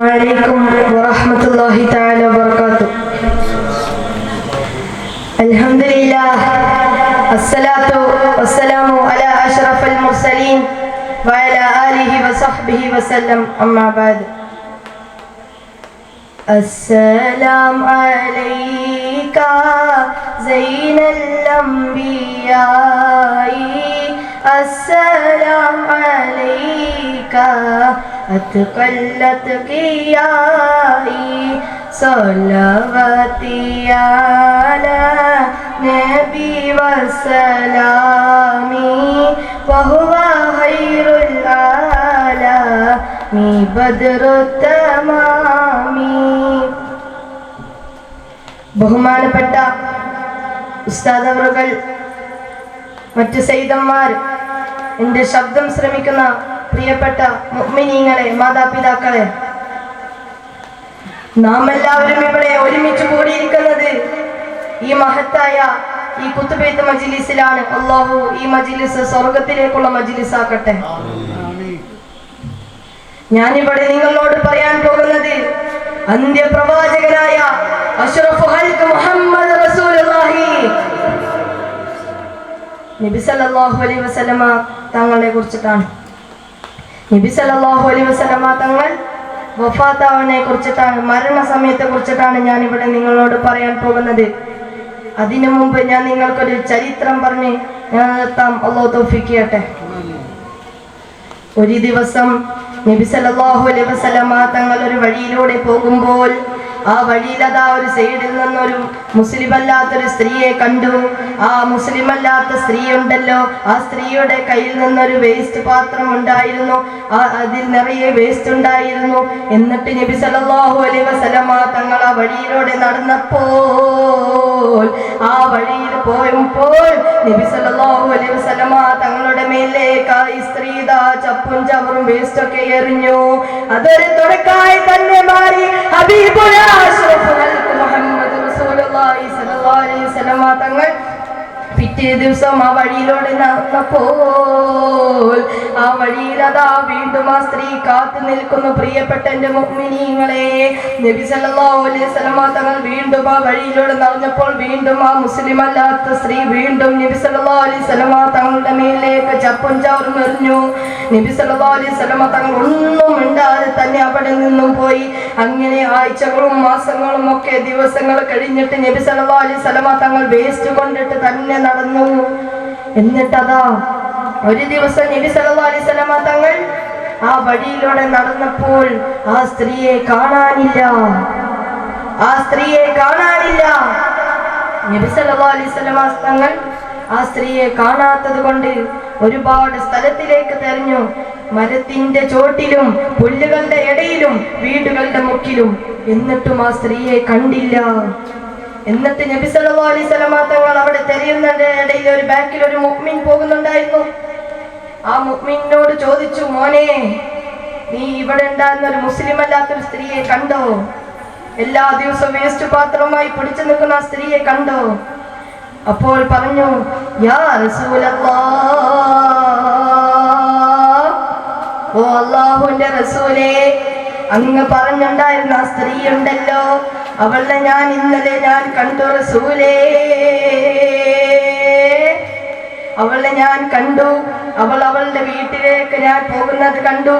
عليكم ورحمة الله تعالى وبركاته. الحمد لله الصلاة والسلام على أشرف المرسلين وعلى آله وصحبه وسلم. أما بعد السلام عليك زين الأنبياء السلام عليك أتقى الأتقياء صلواتي على نبي وسلامي وهو خير العالم بدر التمام ബഹുമാനപ്പെട്ട ഉസ്താദ് അവറുകൾ മറ്റു സൈതന്മാർ എൻ്റെ ശബ്ദം ശ്രമിക്കുന്ന പ്രിയപ്പെട്ട മുഅ്മിനീങ്ങളെ മാതാപിതാക്കളെ നാം എല്ലാവരും ഇവിടെ ഒരുമിച്ച് കൂടിയിരിക്കുന്നത് ഈ മഹത്തായ ഈ കുത്തുപേത്ത് മജിലിസിലാണ്. അള്ളാഹു ഈ മജിലിസ് സ്വർഗത്തിലേക്കുള്ള മജിലിസാക്കട്ടെ. ഞാനിവിടെ നിങ്ങളോട് പറയാൻ പോകുന്നത് അന്ത്യപ്രവാചകനായ അഷ്റഫു മുഹമ്മദ് റസൂലുള്ളാഹി. നബി സല്ലല്ലാഹു അലൈഹി വസല്ലമ തങ്ങളെ കുറിച്ചിട്ടാണ്. നബി സല്ലല്ലാഹു അലൈഹി വസല്ലമ തങ്ങൾ വഫാത്താവിനെ കുറിച്ചിട്ടാണ് മരണസമയത്തെ കുറിച്ചിട്ടാണ് ഞാൻ ഇവിടെ നിങ്ങളോട് പറയാൻ പോകുന്നത്. അതിനു മുമ്പ് ഞാൻ നിങ്ങൾക്കൊരു ചരിത്രം പറഞ്ഞ് ഞാൻ നിർത്താം അള്ളാഹു തൗഫീഖ് ഒരു ദിവസം നബി സല്ലല്ലാഹു അലൈഹി വസല്ലമ തങ്ങൾ ഒരു വഴിയിലൂടെ പോകുമ്പോൾ ആ വഴിയിൽ അതാ ഒരു സൈഡിൽ നിന്നൊരു മുസ്ലിം അല്ലാത്തൊരു സ്ത്രീയെ കണ്ടു. ആ മുസ്ലിം അല്ലാത്ത സ്ത്രീ ഉണ്ടല്ലോ ആ സ്ത്രീയുടെ കയ്യിൽ നിന്നൊരു വേസ്റ്റ് പാത്രം ഉണ്ടായിരുന്നു. ആ അതിൽ നിറയെ വേസ്റ്റ് ഉണ്ടായിരുന്നു. എന്നിട്ട് നബി സല്ലല്ലാഹു അലൈഹി വസല്ലമ തങ്ങൾ വഴിയിലൂടെ നടന്നപ്പോൾ ആ വഴിയിൽ പോയപ്പോൾ നബി സല്ലല്ലാഹു അലൈഹി തങ്ങളുടെ മേലേക്ക് ഈ സ്ത്രീ ചപ്പും ചവറും വേസ്റ്റ് ഒക്കെ എറിഞ്ഞു. അതൊരു തുടക്കായി തന്നെ മാറി. ഹബീബുൽ അലൈഹി തങ്ങൾ പിറ്റേ ദിവസം ആ വഴിയിലൂടെ നടന്നപ്പോൾ ആ വഴിയിൽ അതാ വീണ്ടും ആ സ്ത്രീ കാത്തു നിൽക്കുന്നു. പ്രിയപ്പെട്ട എന്റെ മുഅ്മിനീങ്ങളെ നബി സല്ലല്ലാഹു അലൈഹി തങ്ങൾ വീണ്ടും ആ വഴിയിലൂടെ നടന്നപ്പോൾ വീണ്ടും ആ മുസ്ലിം അല്ലാത്ത സ്ത്രീ വീണ്ടും നബി സല്ലല്ലാഹു അലൈഹി തങ്ങളുടെ മേലിലേക്ക് ചപ്പും ചവറും എറിഞ്ഞു. നബി അലൈഹി വസല്ലമ തങ്ങൾ ഒന്നും മിണ്ടാതെ തന്നെ അവിടെ അങ്ങനെ ആഴ്ചകളും മാസങ്ങളും ഒക്കെ ദിവസങ്ങൾ കഴിഞ്ഞിട്ട് നബി സല്ലല്ലാഹു അലൈഹി വസല്ലമ തങ്ങൾ വേസ്റ്റ് കൊണ്ടിട്ട് തന്നെ നടന്നു. എന്നിട്ടതാ ഒരു ദിവസം നബി സല്ലല്ലാഹു അലൈഹി വസല്ലമ തങ്ങൾ ആ വഴിയിലൂടെ നടന്നപ്പോൾ ആ സ്ത്രീയെ കാണാനില്ല. ആ സ്ത്രീയെ കാണാനില്ല. നബി അലൈഹി വസല്ലമ തങ്ങൾ ആ സ്ത്രീയെ കാണാത്തത് കൊണ്ട് ഒരുപാട് സ്ഥലത്തിലേക്ക് തെരഞ്ഞു മരത്തിന്റെ ചോട്ടിലും പുല്ലുകളുടെ ഇടയിലും വീടുകളുടെ മുക്കിലും. എന്നിട്ടും ആ സ്ത്രീയെ കണ്ടില്ല. എന്നിട്ട് നബി സല്ലല്ലാഹു അലൈഹി അവിടെ തെരയുന്നതിന്റെ ഇടയിൽ ഒരു ബാക്കിൽ ഒരു മുഅ്മിൻ പോകുന്നുണ്ടായിരുന്നു. ആ മുഅ്മിനോട് ചോദിച്ചു മോനെ നീ ഇവിടെ ഉണ്ടായിരുന്ന ഒരു മുസ്ലിം അല്ലാത്തൊരു സ്ത്രീയെ കണ്ടോ? എല്ലാ ദിവസവും വേസ്റ്റ് പാത്രവുമായി പിടിച്ചു നിൽക്കുന്ന ആ സ്ത്രീയെ കണ്ടോ? അപ്പോൾ പറഞ്ഞു യാ ഓ അള്ളാഹുന്റെ റസൂലേ അങ്ങ് പറഞ്ഞുണ്ടായിരുന്ന ആ സ്ത്രീ ഉണ്ടല്ലോ അവളെ ഞാൻ ഇന്നലെ ഞാൻ കണ്ടു റസൂലേ. അവളെ ഞാൻ കണ്ടു അവൾ അവളുടെ വീട്ടിലേക്ക് ഞാൻ പോകുന്നത് കണ്ടു.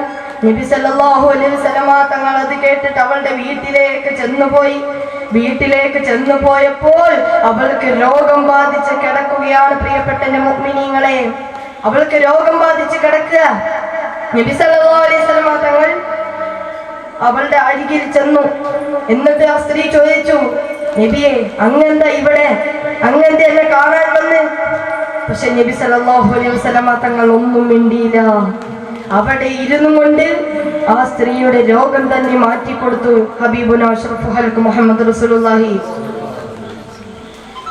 നബി സല്ലല്ലാഹു അലൈഹി വസല്ലമ തങ്ങൾ അത് കേട്ടിട്ട് അവളുടെ വീട്ടിലേക്ക് ചെന്നുപോയി. വീട്ടിലേക്ക് ചെന്നു പോയപ്പോൾ അവൾക്ക് രോഗം ബാധിച്ച് കിടക്കുകയാണ് പ്രിയപ്പെട്ട മുഗ്മിനീങ്ങളെ. അവൾക്ക് രോഗം ബാധിച്ച് കിടക്കുക. നബി സല്ലല്ലാഹു അലൈഹി തങ്ങൾ അവളുടെ അരികിൽ ചെന്നു. എന്നിട്ട് ആ സ്ത്രീ ചോദിച്ചു നബിയെ അങ്ങെന്താ ഇവിടെ? അങ്ങെന്താ എന്നെ കാണാൻ വന്ന്? പക്ഷെ നബി സല്ലല്ലാഹു അലൈഹി വസല്ലമ തങ്ങൾ ഒന്നും മിണ്ടിയില്ല. അവിടെ ഇരുന്നു കൊണ്ട് ആ സ്ത്രീയുടെ രോഗം തന്നെ മാറ്റിക്കൊടുത്തു ഹബീബുന അഷ്റഫു മുഹമ്മദ് റസൂലുള്ളാഹി.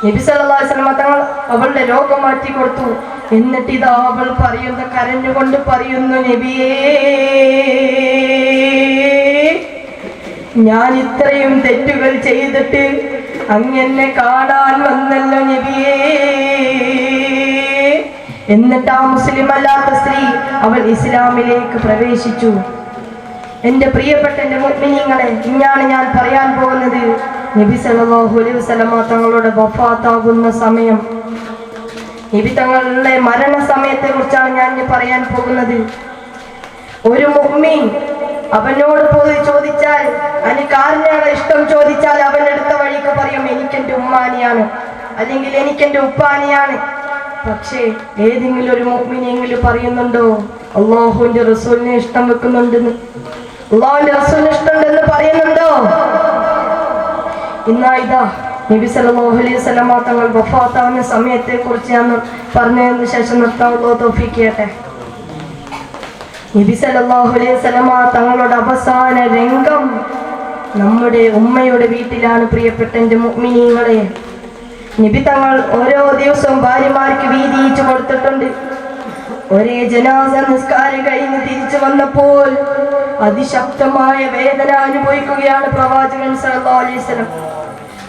നബി അലൈഹി തങ്ങൾ അവളുടെ രോഗം മാറ്റി കൊടുത്തു. എന്നിട്ട് ഇതാ അവൾ പറയുന്ന കരഞ്ഞുകൊണ്ട് പറയുന്നു നബിയേ ഞാൻ ഇത്രയും തെറ്റുകൾ ചെയ്തിട്ട് അങ്ങനെ കാണാൻ വന്നല്ലോ നബിയേ. എന്നിട്ട് ആ മുസ്ലിം അല്ലാത്ത സ്ത്രീ അവൾ ഇസ്ലാമിലേക്ക് പ്രവേശിച്ചു. എന്റെ പ്രിയപ്പെട്ട എന്റെ മുഗ്മിനിങ്ങളെ ഇന്നാണ് ഞാൻ പറയാൻ പോകുന്നത് നബി സല്ലല്ലാഹു അലൈഹി വസല്ലമ തങ്ങളുടെ വഫാത്താകുന്ന സമയം. നബി തങ്ങളുടെ മരണ സമയത്തെ കുറിച്ചാണ് ഞാൻ പറയാൻ പോകുന്നത്. ഒരു മുഹ്മീൻ അവനോട് പോയി ചോദിച്ചാൽ എനിക്ക് ആരിനെയാണ് ഇഷ്ടം? ചോദിച്ചാൽ അവൻ എടുത്ത വഴിക്ക് പറയും എനിക്കെന്റെ ഉമ്മാനിയാണ്. അല്ലെങ്കിൽ എനിക്കെന്റെ ഉപ്പാനിയാണ്. പക്ഷേ ഏതെങ്കിലും ഒരു മുഹ്മിനെങ്കിലും പറയുന്നുണ്ടോ? അള്ളാഹുവിന്റെ റസൂലിനെ ഇഷ്ടം വെക്കുന്നുണ്ടെന്ന്. അള്ളാഹുവിന്റെ പറയുന്നുണ്ടോ? ഇന്നാ നബി സല്ലല്ലാഹു അലൈഹി തങ്ങൾ വഫാത്താവുന്ന സമയത്തെ കുറിച്ച് ഞാൻ പറഞ്ഞതിന് ശേഷം ചെയ്യട്ടെ നബി സല്ലല്ലാഹു അലൈഹി തങ്ങളുടെ അവസാന രംഗം നമ്മുടെ ഉമ്മയുടെ വീട്ടിലാണ് പ്രിയപ്പെട്ട എന്റെ മുഅ്മിനീങ്ങളെ. നബി തങ്ങൾ ഓരോ ദിവസവും ഭാര്യമാർക്ക് വീതിയിച്ചു കൊടുത്തിട്ടുണ്ട്. ഒരേ ജനാസ നിസ്കാരം കഴിഞ്ഞ് തിരിച്ചു വന്നപ്പോൾ അതിശക്തമായ വേദന അനുഭവിക്കുകയാണ് പ്രവാചകൻ വസല്ലം.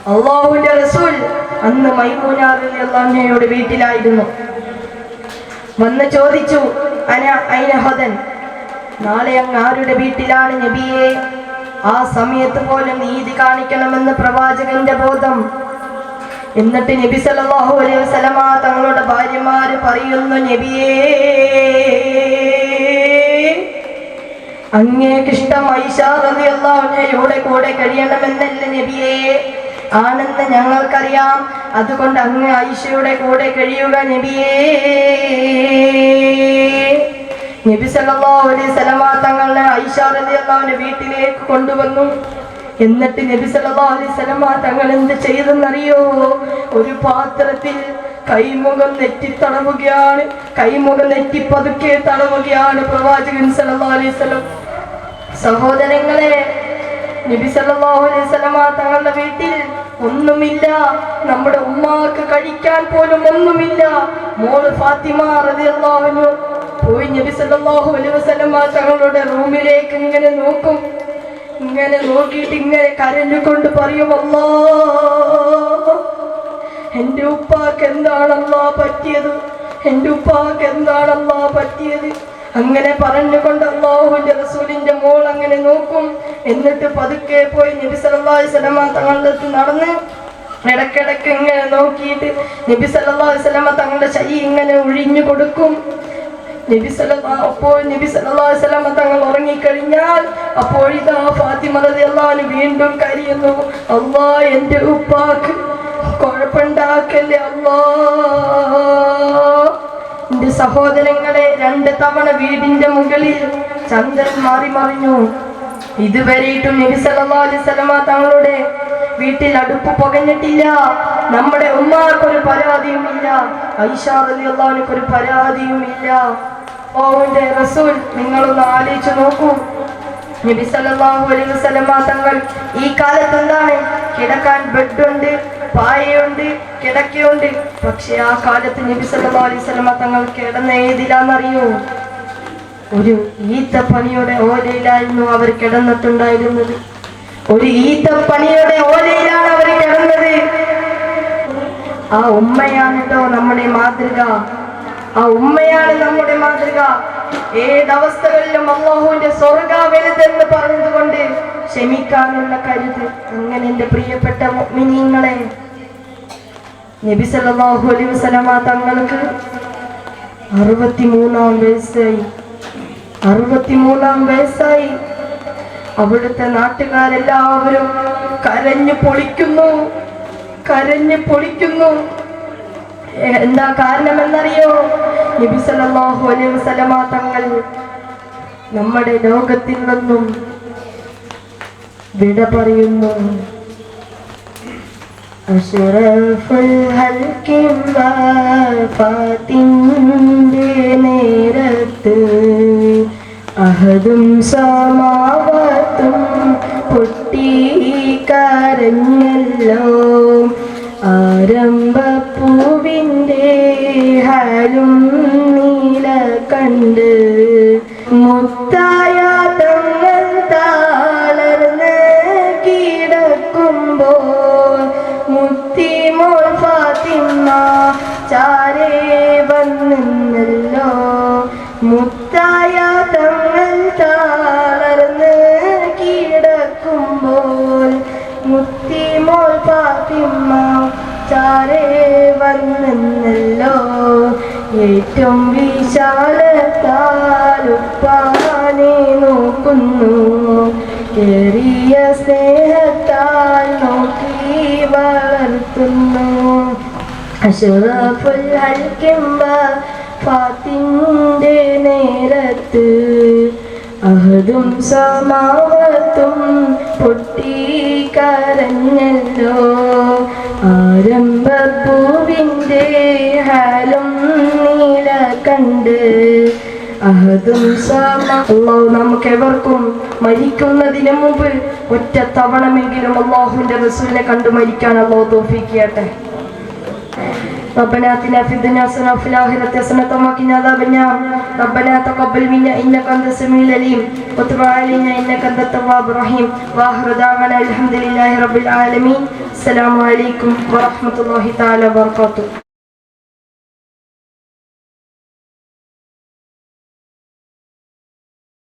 അള്ളാഹുവിന്റെ റസൂൽ അന്ന് മൈമൂനാറിയുടെ വീട്ടിലായിരുന്നു. വന്ന് ചോദിച്ചു അന നാളെ അങ്ങ് ആരുടെ വീട്ടിലാണ് നബിയെ? ആ സമയത്ത് പോലും നീതി കാണിക്കണമെന്ന് പ്രവാചകന്റെ ബോധം എന്നിട്ട് നബി സല്ലല്ലാഹു അലൈഹി വസല്ലമ തങ്ങളുടെ ഭാര്യമാര് പറയുന്നു നബിയേ അങ്ങേക്കിഷ്ടം ഐഷാറിയുടെ കൂടെ കഴിയണമെന്നല്ല നബിയേ? ആണെന്ന് ഞങ്ങൾക്കറിയാം. അതുകൊണ്ട് അങ്ങ് ഐഷയുടെ കൂടെ കഴിയുക നബിയേ. നബി സല്ലല്ലാഹു അലൈഹി വസല്ലമ തങ്ങളെ ഐഷാറിയല്ലാവിന്റെ വീട്ടിലേക്ക് കൊണ്ടുവന്നു. എന്നിട്ട് നബി സല്ലല്ലാഹു അലൈഹി തങ്ങൾ എന്ത് ചെയ്തെന്നറിയോ? ഒരു പാത്രത്തിൽ കൈമുഖം നെറ്റി തടവുകയാണ്. കൈമുഖം നെറ്റി പതുക്കെ തടവുകയാണ് പ്രവാചകൻ സല്ലല്ലാഹു അലൈഹി സഹോദരങ്ങളെ നബി സല്ലല്ലാഹു അലൈഹി തങ്ങളുടെ വീട്ടിൽ ഒന്നുമില്ല. നമ്മുടെ ഉമ്മാക്ക് കഴിക്കാൻ പോലും ഒന്നുമില്ല. മോൾ ഫാത്തിമ റളിയല്ലാഹു പോയി നബി സല്ലല്ലാഹു അലൈഹി തങ്ങളുടെ റൂമിലേക്ക് ഇങ്ങനെ നോക്കും. ഇങ്ങനെ നോക്കിയിട്ട് ഇങ്ങനെ കരഞ്ഞുകൊണ്ട് പറയും അല്ലാ എന്റെ ഉപ്പാക്ക് എന്താണല്ലോ പറ്റിയത്? എന്റെ ഉപ്പാക്ക് എന്താണല്ലോ പറ്റിയത്? അങ്ങനെ പറഞ്ഞുകൊണ്ട് അള്ളാഹുവിന്റെ റസൂലിന്റെ മോൾ അങ്ങനെ നോക്കും. എന്നിട്ട് പതുക്കെ പോയി നബി സല്ലല്ലാഹു അലൈഹി തങ്ങളുടെ അടുത്ത് നടന്ന് ഇടക്കിടക്ക് ഇങ്ങനെ നോക്കിയിട്ട് നബി സല്ലല്ലാഹു അലൈഹി തങ്ങളുടെ ശരീ ഇങ്ങനെ ഒഴിഞ്ഞു കൊടുക്കും. നബി അപ്പോൾ നബി സല്ലല്ലാഹു അലൈഹി വസല്ലമ തങ്ങൾ ഉറങ്ങിക്കഴിഞ്ഞാൽ അപ്പോൾ ഇതാ ഫാത്തിമ റളിയല്ലാഹു വീണ്ടും കരയുന്നു. അള്ളാ എന്റെ ഉപ്പാക്ക് കുഴപ്പമുണ്ടാക്കല്ലേ അള്ളാ? എന്റെ സഹോദരങ്ങളെ രണ്ട് തവണ വീടിന്റെ മുകളിൽ ചന്ദ്രൻ മാറി മറിഞ്ഞു. ഇതുവരെയിട്ടും നബി സല്ലല്ലാഹു അലൈഹി തങ്ങളുടെ വീട്ടിൽ അടുപ്പ് പുകഞ്ഞിട്ടില്ല. നമ്മുടെ ഉമ്മാർക്കൊരു പരാതിയുമില്ല. ഐഷ റളിയല്ലാഹുവിനൊക്കെ ഒരു പരാതിയുമില്ല. ഓന്റെ റസൂൽ നിങ്ങളൊന്ന് ആലോചിച്ചു നോക്കൂ. നബി സല്ലല്ലാഹു അലൈഹി വസല്ലമ തങ്ങൾ ഈ കാലത്ത് എന്താണ് കിടക്കാൻ ബെഡുണ്ട് പായയുണ്ട് കിടക്കയുണ്ട്. പക്ഷെ ആ കാലത്ത് നബി സല്ലല്ലാഹു അലൈഹി വസല്ലമ തങ്ങൾ കിടന്ന ഏതിലാന്നറിയോ ഒരു ഈത്തപ്പണിയുടെ ഓലയിലായിരുന്നു അവർ കിടന്നിട്ടുണ്ടായിരുന്നത്. ഒരു ഈത്തപ്പണിയുടെ ഓലയിലാണ് അവർ കിടന്നത്. ആ ഉമ്മയാണ് കേട്ടോ നമ്മുടെ മാതൃക. ആ ഉമ്മയാണ് നമ്മുടെ മാതൃക. ഏതവസ്ഥകളിലും അള്ളാഹുവിന്റെ സ്വർഗ വലുതെന്ന് പറഞ്ഞതുകൊണ്ട് ക്ഷമിക്കാനുള്ള കരുത്. അങ്ങനെ എന്റെ പ്രിയപ്പെട്ട മിനിങ്ങളെ നബി സല്ലല്ലാഹു അലൈഹി വസല്ലമ തങ്ങൾക്ക് അറുപത്തിമൂന്നാം വയസ്സായി. അറുപത്തിമൂന്നാം വയസ്സായി. അവിടുത്തെ നാട്ടുകാരെല്ലാവരും കരഞ്ഞു പൊളിക്കുന്നു. കരഞ്ഞു പൊളിക്കുന്നു. എന്താ കാരണമെന്നറിയോ? നബി സല്ലല്ലാഹു അലൈഹി വസല്ലമ തങ്ങൾ നമ്മുടെ ലോകത്തിൽ നിന്നും വിട പറയുന്നു. നേരത്ത് അഹദും സമാവത്തും പൊട്ടിക്കരഞ്ഞല്ലോ ആരംഭപ്പൂവിന്റെ ഹരും നീല കണ്ട് മുത്തായ തങ്ങൾ താളർന്ന് കിടക്കുമ്പോൾ മുത്തിമോൾ ഫാത്തിമ ചാരേ വന്നല്ലോ മുത്തായ ഏറ്റവും വിശാലത്താലുപ്പാനെ നോക്കുന്നു. ഏറിയ സ്നേഹത്താൽ നോക്കി വളർത്തുന്നു. അഷറഫുൽ ഹൽക്കിമ്പ ഫാത്തിന്റെ നേരത്ത് അഹദും സമാവത്തും അള്ളാഹു നമുക്ക് എവർക്കും മരിക്കുന്നതിന് മുമ്പ് ഒറ്റ തവണമെങ്കിലും അള്ളാഹുവിന്റെ റസൂലിനെ കണ്ടു മരിക്കാൻ അള്ളാഹു തോഫിക്കട്ടെ ربنا آتنا في الدنيا حسنة وفي الآخرة حسنة وقنا عذاب النار ربنا تقبل منا إنك أنت السميع العليم وتب علينا إنك أنت التواب الرحيم وآخر دعوانا الحمد لله رب العالمين السلام عليكم ورحمة الله تعالى وبركاته